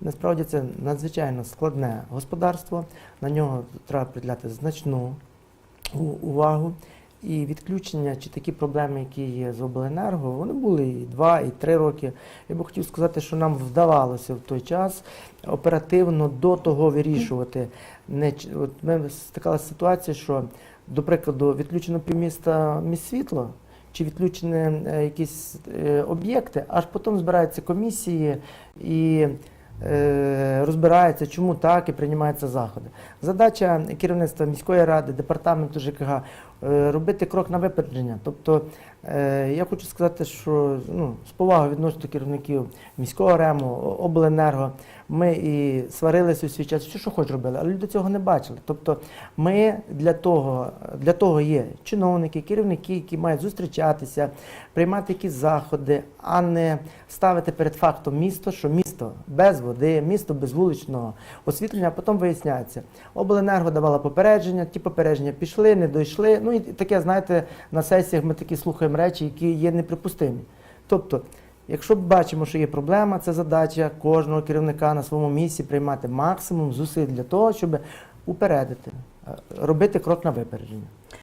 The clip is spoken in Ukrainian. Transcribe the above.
Насправді це надзвичайно складне господарство. На нього треба приділяти значну увагу. І відключення чи такі проблеми, які є з обленерго, вони були і два, і три роки. Я би хотів сказати, що нам вдавалося в той час оперативно до того вирішувати. Не, от ми стикалися з ситуацією, що, до прикладу, відключено півміста міст світло, чи відключені е, якісь е, об'єкти, аж потім збираються комісії і 呃 розбираються, чому так, і приймаються заходи. Задача керівництва міської ради, департаменту ЖКГ е, робити крок на випередження. Тобто е, я хочу сказати, що ну, з повагою відносно керівників міського РЕМу, обленерго. Ми і сварилися у свій час, що, що хоч робили, але люди цього не бачили. Тобто ми для того, для того є чиновники, керівники, які мають зустрічатися, приймати якісь заходи, а не ставити перед фактом місто, що місто без води, місто без вуличного освітлення, а потім виясняється. Обленерго давала попередження, ті попередження пішли, не дійшли. Ну і таке, знаєте, на сесіях ми такі слухаємо речі, які є неприпустимі. Тобто, якщо бачимо, що є проблема, це задача кожного керівника на своєму місці приймати максимум зусиль для того, щоб упередити, е, робити крок на випередження.